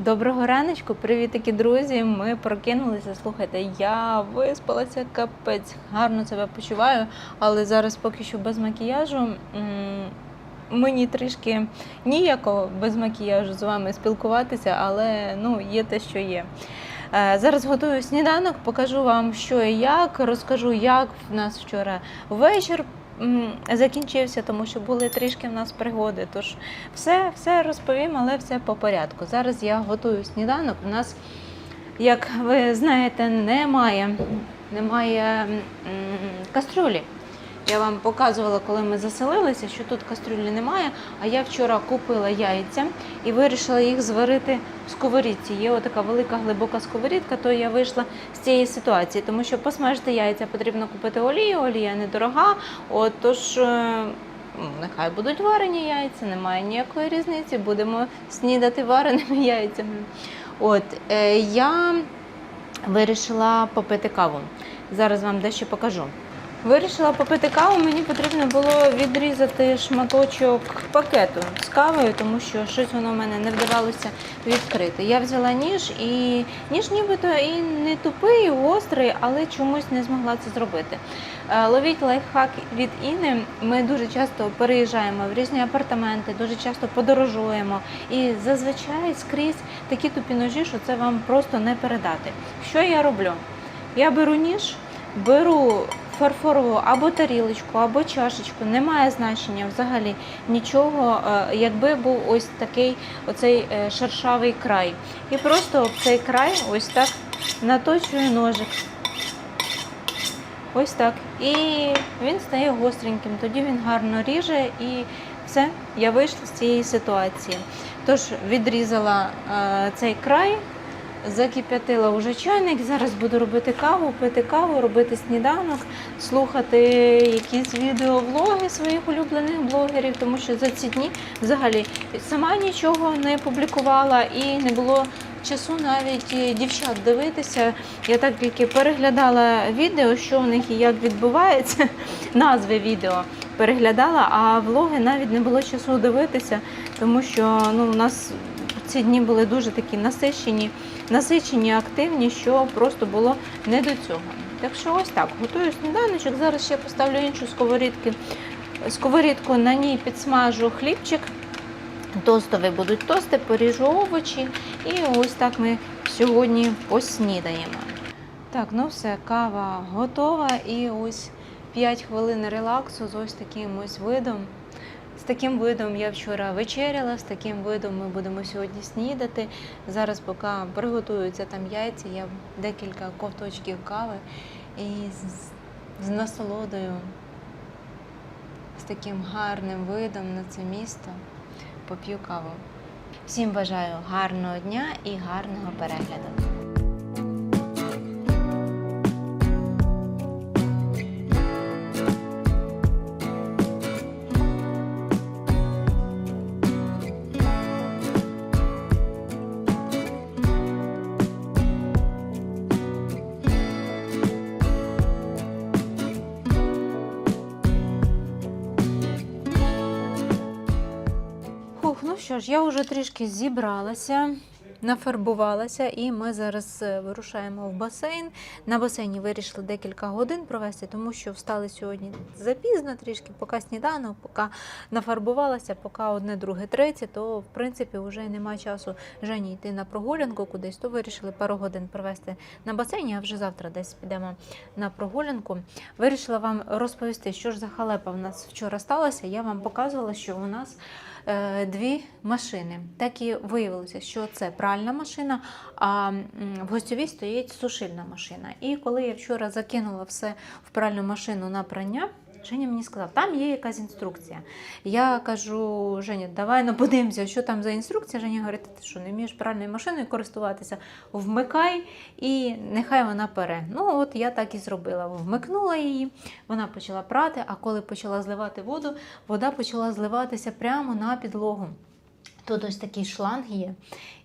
Доброго раночку, привітики, друзі. Ми прокинулися. Слухайте, я виспалася капець, гарно себе почуваю, але зараз поки що без макіяжу. Мені трішки ніяко без макіяжу з вами спілкуватися, але ну, є те, що є. Е, Зараз готую сніданок, покажу вам, що і як, розкажу, як в нас вчора вечір закінчився, тому що були трішки в нас пригоди. Тож все, все розповім, але все по порядку. Зараз я готую сніданок. У нас, як ви знаєте, немає, немає кастрюлі. Я вам показувала, коли ми заселилися, що тут кастрюлі немає. А я вчора купила яйця і вирішила їх зварити в сковорідці. Є отака велика глибока сковорідка, то я вийшла з цієї ситуації, тому що посмажити яйця потрібно купити олію, олія недорога. От, тож е, нехай будуть варені яйця, немає ніякої різниці, будемо снідати вареними яйцями. От, е, я вирішила попити каву. Зараз вам дещо покажу. Вирішила попити каву, мені потрібно було відрізати шматочок пакету з кавою, тому що щось воно в мене не вдавалося відкрити. Я взяла ніж і ніж нібито і не тупий, і гострий, але чомусь не змогла це зробити. Е, Ловіть лайфхак від Іни. Ми дуже часто переїжджаємо в різні апартаменти, дуже часто подорожуємо. І зазвичай скрізь такі тупі ножі, що це вам просто не передати. Що я роблю? Я беру ніж, беру фарфорову або тарілочку, або чашечку, немає значення взагалі нічого, е, якби був ось такий оцей е, шершавий край. І просто цей край ось так наточую ножик. Ось так. І він стає гостреньким, тоді він гарно ріже і все, я вийшла з цієї ситуації. Тож відрізала е, цей край, закип'ятила уже чайник. Зараз буду робити каву, пити каву, робити сніданок, слухати якісь відеоблоги своїх улюблених блогерів, тому що за ці дні взагалі сама нічого не публікувала і не було часу навіть дівчат дивитися. Я так тільки переглядала відео, що в них і як відбувається, назви відео переглядала, а влоги навіть не було часу дивитися, тому що ну, у нас ці дні були дуже такі насичені, насичені, активні, що просто було не до цього. Так що ось так, готую сніданочок. Зараз ще поставлю іншу сковорідку. Сковорідку на ній підсмажу хлібчик. Тостові будуть тости, поріжу овочі. І ось так ми сьогодні поснідаємо. Так, ну все, кава готова. І ось 5 хвилин релаксу з ось таким ось видом. Таким видом я вчора вечеряла, з таким видом ми будемо сьогодні снідати. Зараз, поки приготуються там яйця, я декілька ковточків кави і з, з насолодою, з таким гарним видом на це місто поп'ю каву. Всім бажаю гарного дня і гарного перегляду. Що ж, я вже трішки зібралася, нафарбувалася, і ми зараз е, вирушаємо в басейн. На басейні вирішили декілька годин провести, тому що встали сьогодні запізно трішки, поки сніданок, поки нафарбувалася, поки одне, друге, третє, то в принципі вже немає часу Жені йти на прогулянку кудись, то вирішили пару годин провести на басейні, а вже завтра десь підемо на прогулянку. Вирішила вам розповісти, що ж за халепа в нас вчора сталося. Я вам показувала, що у нас дві машини. Так і виявилося, що це пральна машина, а в гостьовій стоїть сушильна машина. І коли я вчора закинула все в пральну машину на прання. Женя мені сказав, там є якась інструкція. Я кажу, Женя, давай ну, подивимося, що там за інструкція. Женя говорить, ти що не вмієш пральною машиною користуватися, вмикай і нехай вона пере. Ну от я так і зробила. Вмикнула її, вона почала прати, а коли почала зливати воду, вода почала зливатися прямо на підлогу. Тут ось такий шланг є,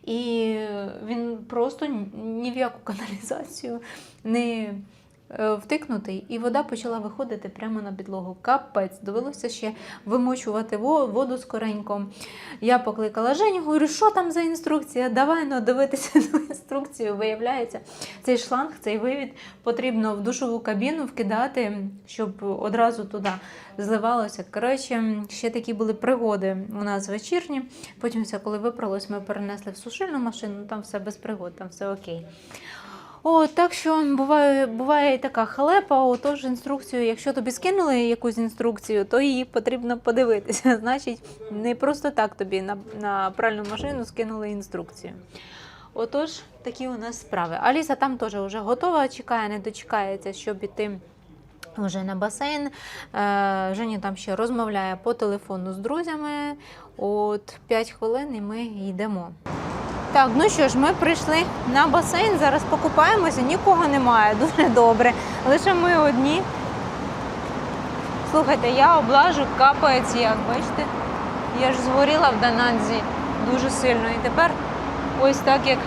і він просто ні в яку каналізацію не втикнутий, і вода почала виходити прямо на підлогу. Капець, довелося ще вимочувати во- воду скоренько. Я покликала Женю, говорю, що там за інструкція? Давай ну, дивитися на інструкцію. Виявляється, цей шланг, цей вивід потрібно в душову кабіну вкидати, щоб одразу туди зливалося. Коротше, ще такі були пригоди у нас вечірні. Потім коли випралось, ми перенесли в сушильну машину, там все без пригод, там все окей. О, так що буває, буває така халепа, отож інструкцію, якщо тобі скинули якусь інструкцію, то її потрібно подивитися. Значить, не просто так тобі на, на пральну машину скинули інструкцію. Отож, такі у нас справи. Аліса там теж вже готова, чекає, не дочекається, щоб іти вже на басейн. Е, Женя там ще розмовляє по телефону з друзями. От 5 хвилин і ми йдемо. Так, ну що ж, ми прийшли на басейн, зараз покупаємося, нікого немає, дуже добре. Лише ми одні. Слухайте, я облажу, капається як, бачите? Я ж згоріла в Данадзі дуже сильно. І тепер ось так як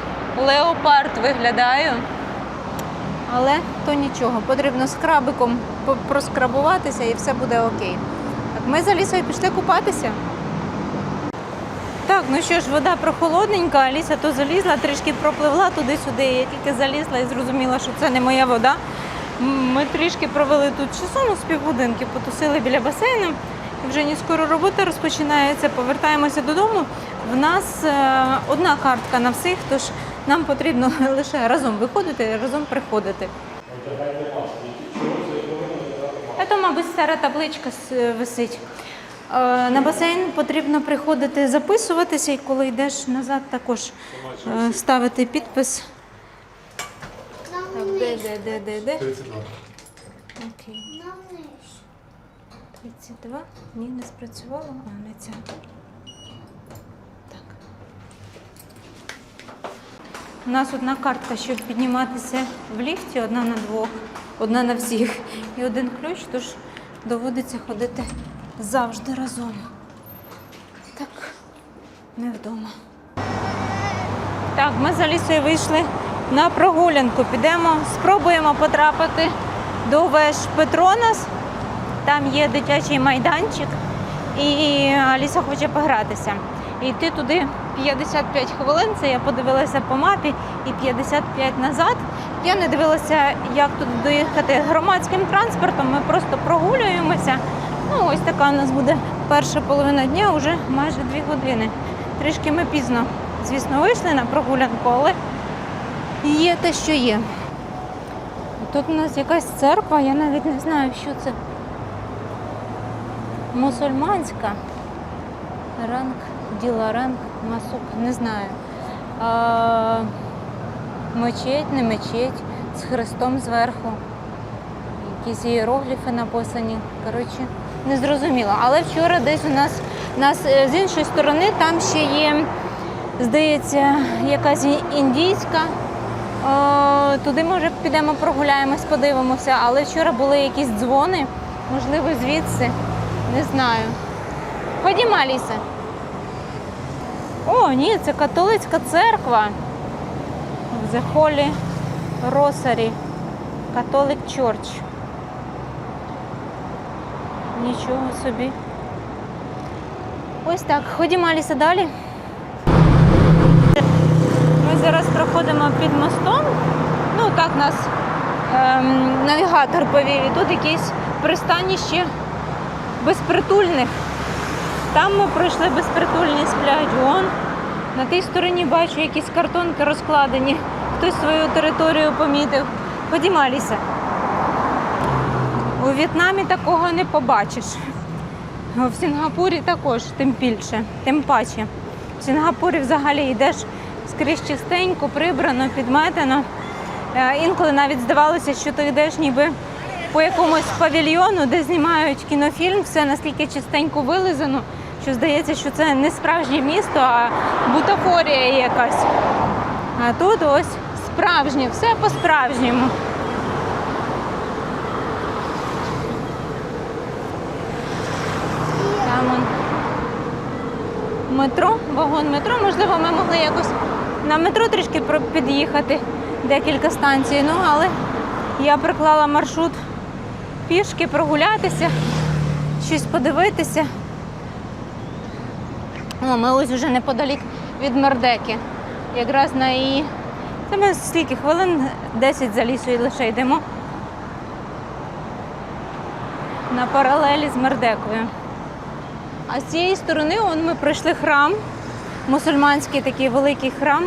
леопард виглядаю. Але то нічого, потрібно скрабиком проскрабуватися і все буде окей. Так, ми за лісою пішли купатися. Так, ну що ж, вода прохолодненька, Аліса то залізла, трішки пропливла туди-сюди. Я тільки залізла і зрозуміла, що це не моя вода. Ми трішки провели тут часу, ну, з півгодинки, потусили біля басейну. Вже не скоро робота розпочинається. Повертаємося додому. В нас е, одна картка на всіх, тож нам потрібно лише разом виходити, разом приходити. Це, мабуть, стара табличка висить. Е, На басейн потрібно приходити записуватися, і коли йдеш назад, також е, ставити підпис. Так, де, де, де, де, де? 32. Окей. 32. Ні, не спрацювало. А, не ця. Так. У нас одна картка, щоб підніматися в ліфті, одна на двох, одна на всіх. І один ключ, тож доводиться ходити завжди разом. Так, не вдома. Так, ми за лісою вийшли на прогулянку. Підемо, спробуємо потрапити до веж Петронас. Там є дитячий майданчик, і Аліса хоче погратися. І йти туди 55 хвилин, це я подивилася по мапі, і 55 назад. Я не дивилася, як туди доїхати громадським транспортом. Ми просто прогулюємося. Ну, ось така у нас буде перша половина дня, вже майже 2 години. Трішки ми пізно, звісно, вийшли на прогулянку, але є те, що є. Тут у нас якась церква, я навіть не знаю, що це. Мусульманська. Ранг, діла ранг, масук, не знаю. А, мечеть, не мечеть, з хрестом зверху. Якісь іерогліфи написані. Коротше, не зрозуміло. Але вчора десь у нас, нас е, з іншої сторони там ще є, здається, якась індійська. Е, Туди, може, підемо прогуляємось, подивимося. Але вчора були якісь дзвони, можливо, звідси. Не знаю. Ходімо, Аліса. О, ні, це католицька церква. The Holy Rosary. Catholic Church. Нічого собі. Ось так. Ходімо, Аліса, далі. Ми зараз проходимо під мостом. Ну, так нас ем, навігатор повів. І тут якісь пристаніще безпритульних. Там ми пройшли безпритульні сплять. Вон на тій стороні бачу якісь картонки розкладені. Хтось свою територію помітив. Ходімо, Аліса. У В'єтнамі такого не побачиш. В Сінгапурі також, тим більше, тим паче. В Сінгапурі взагалі йдеш скрізь чистенько, прибрано, підметено. Е, Інколи навіть здавалося, що ти йдеш ніби по якомусь павільйону, де знімають кінофільм, все настільки чистенько вилизано, що здається, що це не справжнє місто, а бутафорія якась. А тут ось справжнє, все по-справжньому. Там он метро, вагон метро. Можливо, ми могли якось на метро трішки під'їхати декілька станцій, ну але Я приклала маршрут пішки прогулятися, щось подивитися. О, ми ось вже неподалік від Мордеки. Якраз на її. Це ми скільки хвилин 10 за лісою лише йдемо. На паралелі з Мердекою. А з цієї сторони он ми пройшли храм, мусульманський такий великий храм.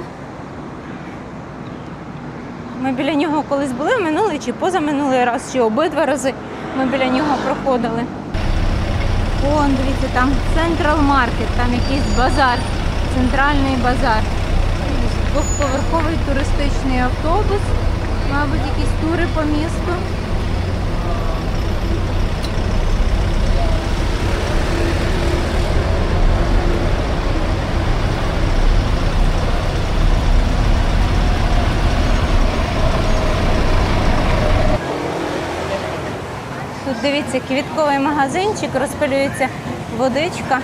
Ми біля нього колись були минулий чи позаминулий раз, чи обидва рази ми біля нього проходили. Вон, дивіться, там Central Market, там якийсь базар, центральний базар. Двохповерховий туристичний автобус, мабуть, якісь тури по місту. Тут дивіться, квітковий магазинчик, розпилюється водичка.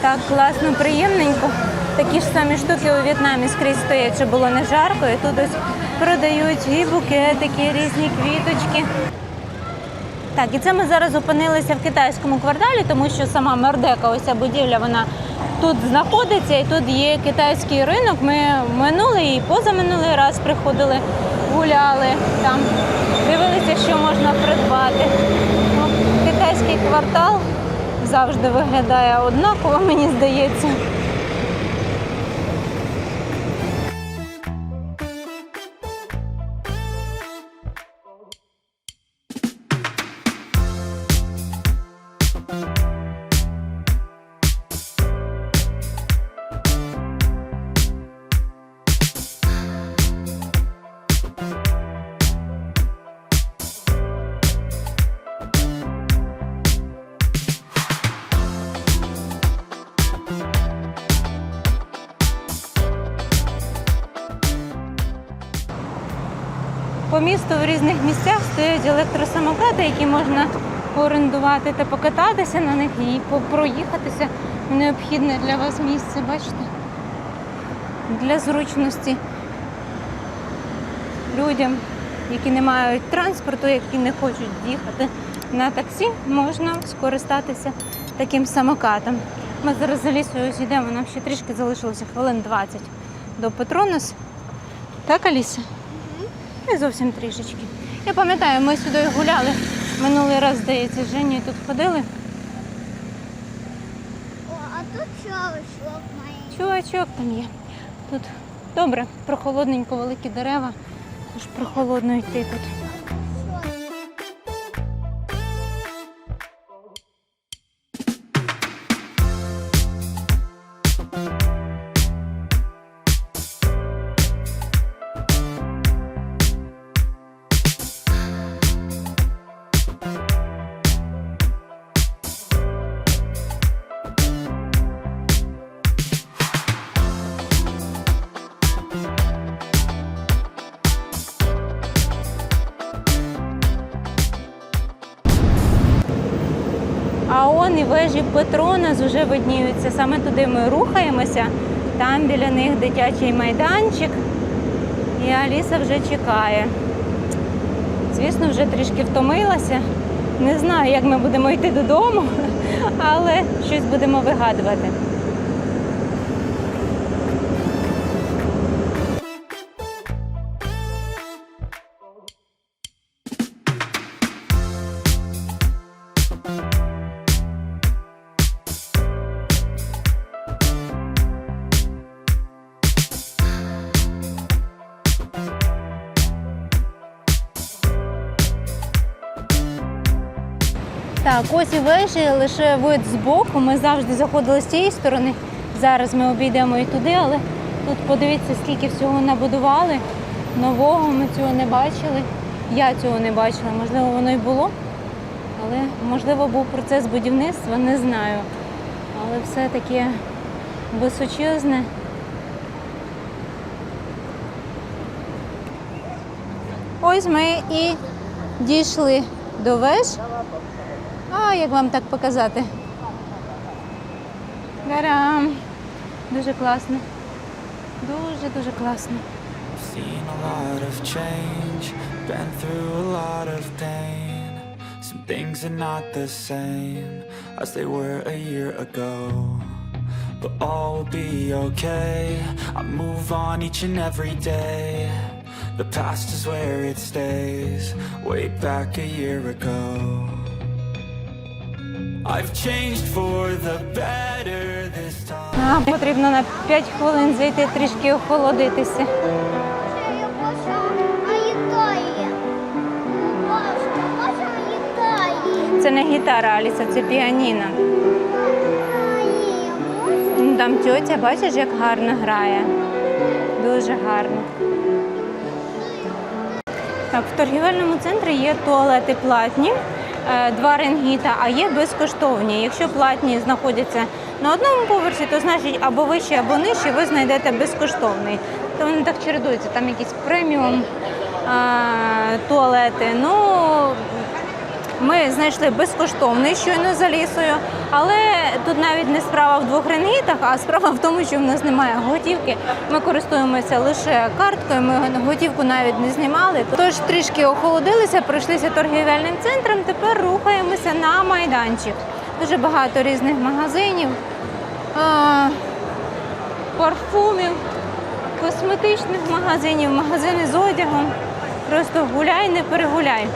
Так класно, приємненько. Такі ж самі штуки у В'єтнамі скрізь стоять, щоб було не жарко. І тут ось продають і букетики, різні квіточки. Так, і це ми зараз опинилися в китайському кварталі, тому що сама Мердека, ось ця будівля, вона тут знаходиться, і тут є китайський ринок. Ми минулий і позаминулий раз приходили, гуляли там, дивилися, що можна придбати. Квартал завжди виглядає однаково, мені здається. Місту в різних місцях стоять електросамокати, які можна орендувати та покататися на них і проїхатися в необхідне для вас місце, бачите? Для зручності людям, які не мають транспорту, які не хочуть їхати на таксі, можна скористатися таким самокатом. Ми зараз за лісою йдемо, нам ще трішки залишилося хвилин 20 до Петронус. Так, Аліса? Не зовсім трішечки. Я пам'ятаю, ми сюди гуляли минулий раз, здається, з Женєю тут ходили. О, а тут чувачок має. Чувачок там є. Тут добре, прохолодненько, великі дерева. Тож прохолодно йти тут. Вежі Петронас вже видніються. Саме туди ми рухаємося. Там біля них дитячий майданчик. І Аліса вже чекає. Звісно, вже трішки втомилася. Не знаю, як ми будемо йти додому, але щось будемо вигадувати. Так, ось і вежі, лише вид збоку. Ми завжди заходили з цієї сторони. Зараз ми обійдемо і туди, але тут подивіться, скільки всього набудували. Нового ми цього не бачили. Я цього не бачила. Можливо, воно й було. Але можливо був процес будівництва, не знаю. Але все таке височезне. Ось ми і дійшли до веж. А, як вам так показати? Гарам. Дуже класно. Дуже-дуже класно. seen a lot of change, been through a lot of pain. Some things are not the same as they were a year ago. But all will be okay. I move on each and every day. The past is where it stays, way back a year ago. Потрібно на 5 хвилин зайти трішки охолодитися. Це не гітара, Аліса, це піаніно. Ну, Там тьотя, бачиш, як гарно грає. Дуже гарно. Так, в торгівельному центрі є туалети платні, е, два ренгіта, а є безкоштовні. Якщо платні знаходяться на одному поверсі, то значить або вище, або нижче ви знайдете безкоштовний. То вони так чередуються, там якісь преміум е, туалети. Ну, ми знайшли безкоштовний щойно за лісою, але тут навіть не справа в двох ренгітах, а справа в тому, що в нас немає готівки. Ми користуємося лише карткою. Ми готівку навіть не знімали. Тож трішки охолодилися, пройшлися торгівельним центром. Тепер рухаємося на майданчик. Дуже багато різних магазинів, парфумів, косметичних магазинів, магазини з одягом. Просто гуляй, не перегуляй.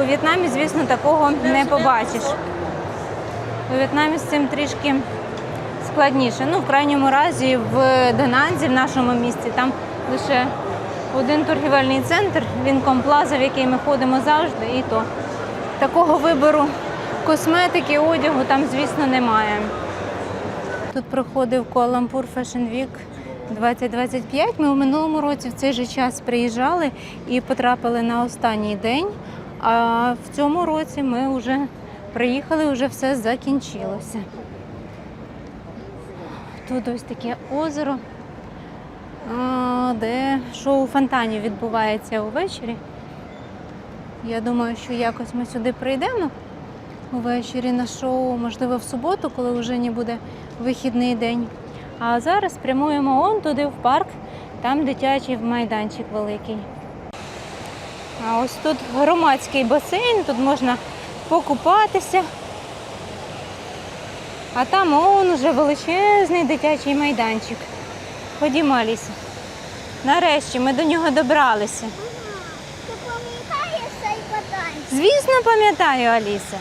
У В'єтнамі, звісно, такого не побачиш. У В'єтнамі з цим трішки складніше. Ну, в крайньому разі, в Донанзі, в нашому місті, там лише один торгівельний центр, він комплаза, в який ми ходимо завжди, і то такого вибору косметики, одягу там, звісно, немає. Тут проходив Куала-Лумпур Fashion Week 2025. Ми у минулому році в цей же час приїжджали і потрапили на останній день. А в цьому році ми вже приїхали, вже все закінчилося. Тут ось таке озеро, де шоу фонтанів відбувається увечері. Я думаю, що якось ми сюди прийдемо увечері на шоу, можливо, в суботу, коли вже не буде вихідний день. А зараз прямуємо он туди в парк, там дитячий майданчик великий. А ось тут громадський басейн, тут можна покупатися. А там он уже величезний дитячий майданчик. Ходімо, Аліса. Нарешті ми до нього добралися. Ти пам'ятаєш цей батанчик? Звісно, пам'ятаю, Аліса.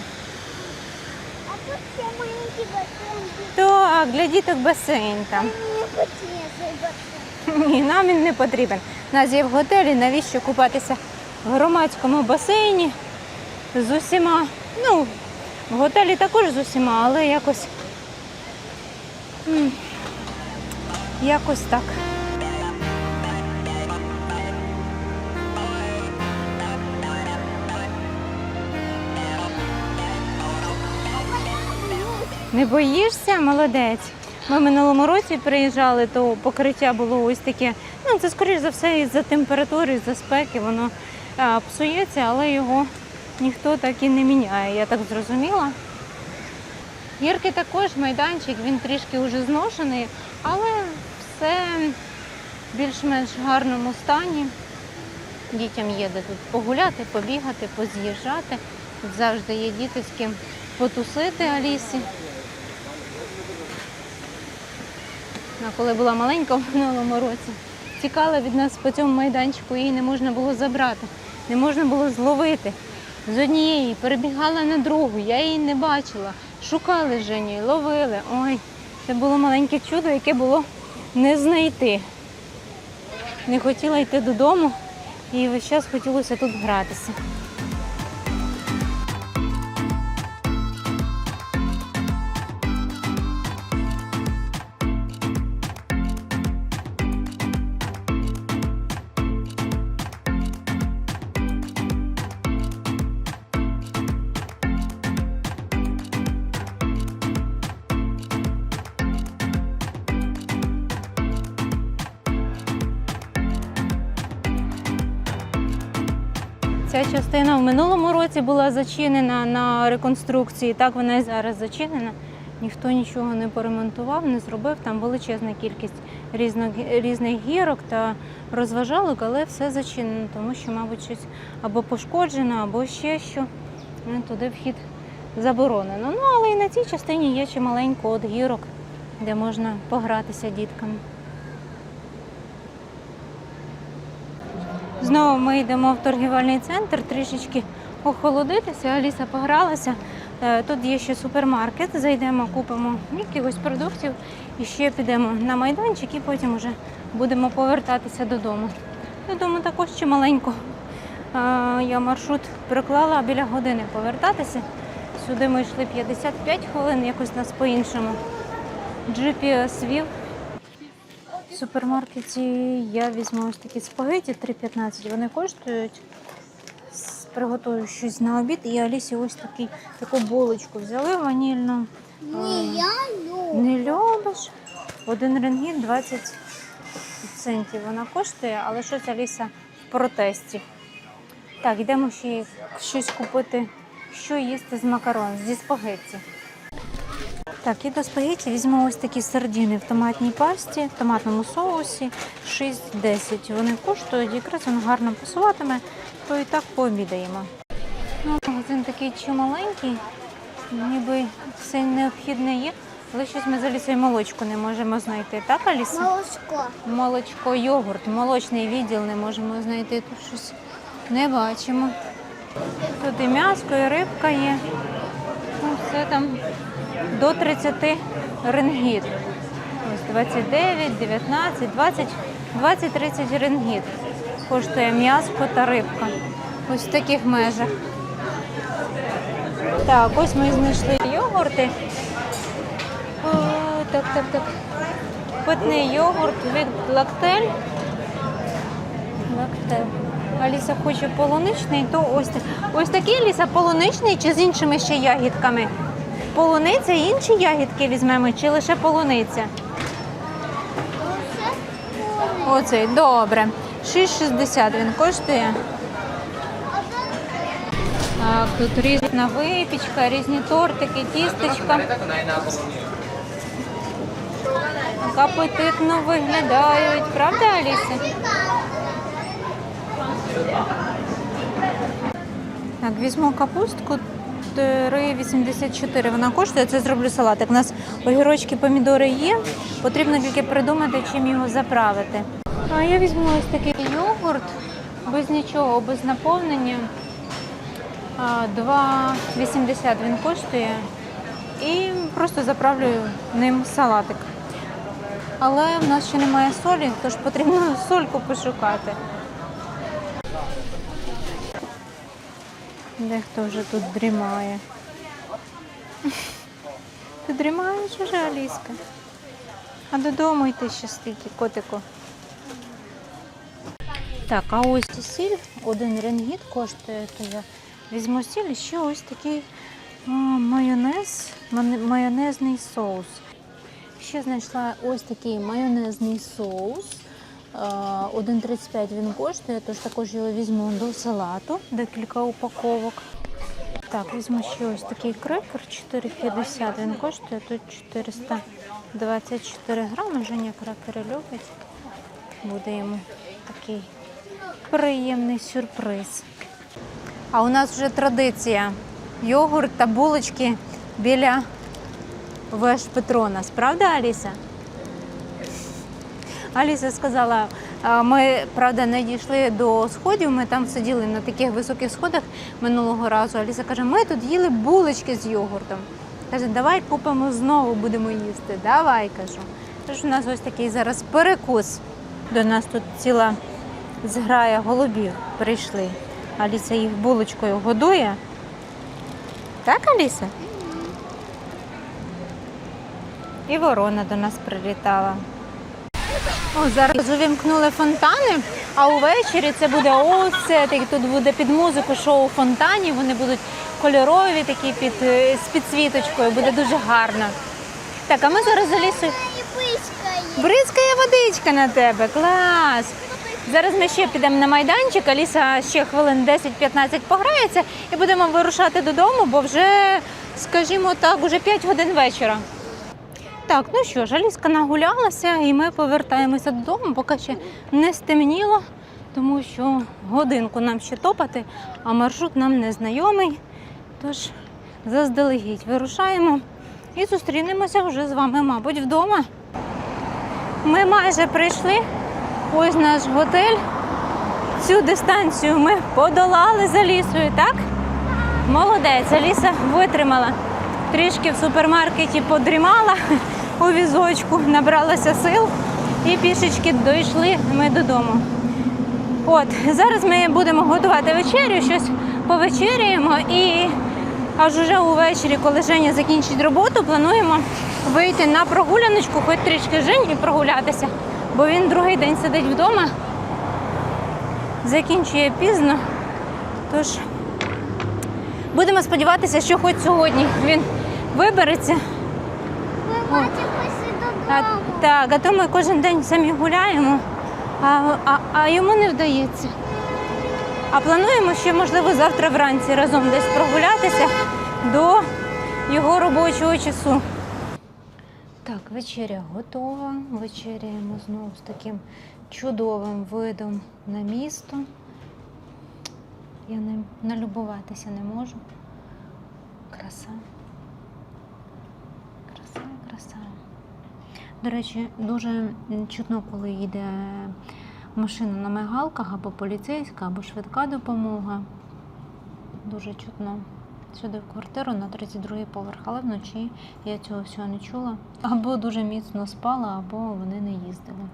А тут ще маленький батончик. Так, для діток басейн там. Мені цей. Ні, нам він не потрібен. У нас є в готелі, навіщо купатися громадському басейні з усіма. Ну, в готелі також з усіма, але якось. Якось так. Не боїшся, молодець. Ми минулому році приїжджали, то покриття було ось таке. Ну, це скоріш за все із-за температури, із-за спеки, воно псується, але його ніхто так і не міняє, я так зрозуміла. Гірки також майданчик, він трішки вже зношений, але все в більш-менш гарному стані. Дітям є де тут погуляти, побігати, поз'їжджати. Тут завжди є діти з ким потусити Алісі. Вона коли була маленька в минулому році, тікала від нас по цьому майданчику, її не можна було забрати, не можна було зловити. З однієї перебігала на другу, я її не бачила. Шукали Женю, ловили. Ой, це було маленьке чудо, яке було не знайти. Не хотіла йти додому і весь час хотілося тут гратися. Ця частина в минулому році була зачинена на реконструкції. Так вона і зараз зачинена. Ніхто нічого не поремонтував, не зробив. Там величезна кількість різно, різних гірок та розважалок, але все зачинено, тому що, мабуть, щось або пошкоджено, або ще що. Ну, Туди вхід заборонено. Ну, але і на цій частині є чималенько от гірок, де можна погратися діткам. Знову ми йдемо в торгівельний центр, трішечки охолодитися. Аліса погралася. Е, Тут є ще супермаркет. Зайдемо, купимо якихось продуктів і ще підемо на майданчик і потім вже будемо повертатися додому. Додому також чималенько. Е, Я маршрут приклала біля години повертатися. Сюди ми йшли 55 хвилин, якось нас по-іншому. GPS вів. В супермаркеті я візьму ось такі спагеті 3,15. Вони коштують. Приготую щось на обід і Алісі ось такий, таку булочку взяли ванільну. Ні, я люблю. Не любиш? Один рентген 20 центів вона коштує, але щось Аліса в протесті. Так, йдемо ще щось купити, що їсти з макарон, зі спагетті. Так, і до спагетті візьму ось такі сардіни в томатній пасті, в томатному соусі 6-10. Вони коштують, якраз воно гарно пасуватиме, то і так пообідаємо. Ну, магазин такий чималенький, ніби все необхідне є, але щось ми з Алісою молочку не можемо знайти. Так, Аліса? Молочко. Молочко, йогурт, молочний відділ не можемо знайти. Тут щось не бачимо. Тут і м'яско, і рибка є. Ну, все там до 30 ренгіт. Ось 29, 19, 20, 20-30 ренгіт. Коштує м'яско та рибка. Ось в таких межах. Так, ось ми знайшли йогурти. О, так, так, так. Питний йогурт від лактель. Лактель. Аліса хоче полуничний, то ось, ось такий Аліса полуничний чи з іншими ще ягідками. Полуниця і інші ягідки візьмемо, чи лише полуниця? Оцей, добре. 6,60 він коштує. Так, тут різна випічка, різні тортики, тістечка. Так апетитно виглядають, правда, Аліса? Так, візьму капустку 3,84 вона коштує. Це зроблю салатик. У нас огірочки, помідори є. Потрібно тільки придумати, чим його заправити. А я візьму ось такий йогурт без нічого, без наповнення. 2,80 він коштує. І просто заправлю ним салатик. Але в нас ще немає солі, тож потрібно сольку пошукати. Дехто вже тут дрімає. Ти дрімаєш уже, Аліска? А додому йти ще стільки, котику. Так, а ось і сіль, один ренгіт коштує, то я візьму сіль і ще ось такий майонез, майонезний соус. Ще знайшла ось такий майонезний соус. А, 1,35 він коштує, тож також його візьму до салату, декілька упаковок. Так, візьму ще ось такий крекер, 4,50 він коштує, тут 424 грами. Женя крекери любить. Буде йому такий приємний сюрприз. А у нас вже традиція. Йогурт та булочки біля веж Петронас. Правда, Аліса? Аліса сказала, ми, правда, не дійшли до сходів, ми там сиділи на таких високих сходах минулого разу. Аліса каже, ми тут їли булочки з йогуртом. Каже, давай купимо знову, будемо їсти. Давай, кажу. Тож у нас ось такий зараз перекус. До нас тут ціла зграя голубів прийшли. Аліса їх булочкою годує. Так, Аліса? І ворона до нас прилітала. О, зараз увімкнули фонтани, а увечері це буде оцет, тут буде під музику шоу фонтанів. Вони будуть кольорові, такі під, е, з підсвіточкою, буде дуже гарно. Так, а ми зараз з Алісою Бризкає водичка на тебе, клас! Зараз ми ще підемо на майданчик, Аліса ще хвилин 10-15 пограється і будемо вирушати додому, бо вже, скажімо так, уже 5 годин вечора. Так, ну що ж, Аліска нагулялася, і ми повертаємося додому, поки ще не стемніло, тому що годинку нам ще топати, а маршрут нам не знайомий. Тож заздалегідь вирушаємо і зустрінемося вже з вами, мабуть, вдома. Ми майже прийшли. Ось наш готель. Цю дистанцію ми подолали за лісою, так? Молодець, Аліса витримала. Трішки в супермаркеті подрімала у візочку, набралася сил і пішечки дійшли ми додому. От, зараз ми будемо готувати вечерю, щось повечеряємо і аж уже увечері, коли Женя закінчить роботу, плануємо вийти на прогуляночку, хоч трішки з Женєю прогулятися, бо він другий день сидить вдома, закінчує пізно. Тож будемо сподіватися, що хоч сьогодні він вибереться. Ми А, так, а то ми кожен день самі гуляємо, а, а, а йому не вдається. А плануємо ще, можливо, завтра вранці разом десь прогулятися до його робочого часу. Так, вечеря готова. Вечеряємо знову з таким чудовим видом на місто. Я ним налюбуватися не можу. Краса. Краса, краса. До речі, дуже чутно, коли їде машина на мигалках, або поліцейська, або швидка допомога. Дуже чутно. Сюди в квартиру на 32-й поверх, але вночі я цього всього не чула. Або дуже міцно спала, або вони не їздили.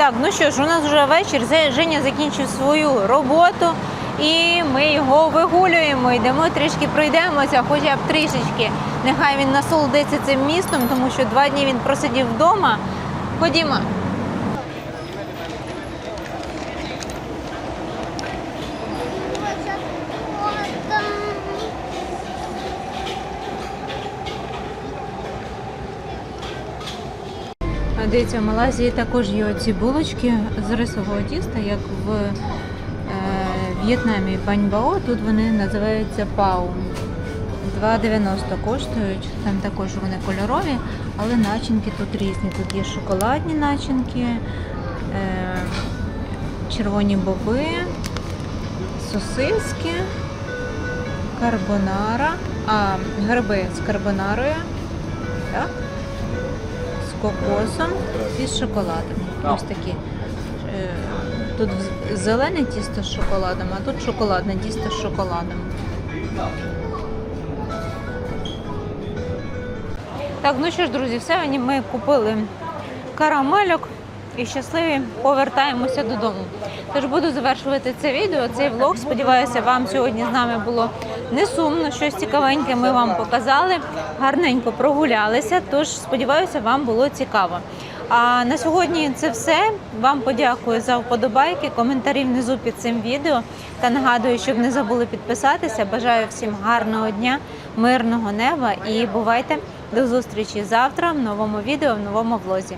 Так, ну що ж, у нас вже вечір. Женя закінчив свою роботу і ми його вигулюємо. Йдемо трішки пройдемося, хоча б трішечки. Нехай він насолодиться цим містом, тому що два дні він просидів вдома. Ходімо. А Дивіться, в Малайзії також є оці булочки з рисового тіста, як в е, В'єтнамі паньбао. Тут вони називаються пау. 2,90 коштують. Там також вони кольорові, але начинки тут різні. Тут є шоколадні начинки, е, червоні боби, сосиски, карбонара, а гриби з карбонарою. Так? Кокосом і з шоколадом. Ось такі. Е, Тут зелене тісто з шоколадом, а тут шоколадне тісто з шоколадом. Так, ну що ж, друзі, все ми купили карамельок і щасливі повертаємося додому. Тож буду завершувати це відео, цей влог. Сподіваюся, вам сьогодні з нами було не сумно, щось цікавеньке ми вам показали. Гарненько прогулялися. Тож сподіваюся, вам було цікаво. А на сьогодні це все. Вам подякую за вподобайки, коментарі внизу під цим відео. Та нагадую, щоб не забули підписатися. Бажаю всім гарного дня, мирного неба і бувайте до зустрічі завтра в новому відео, в новому влозі.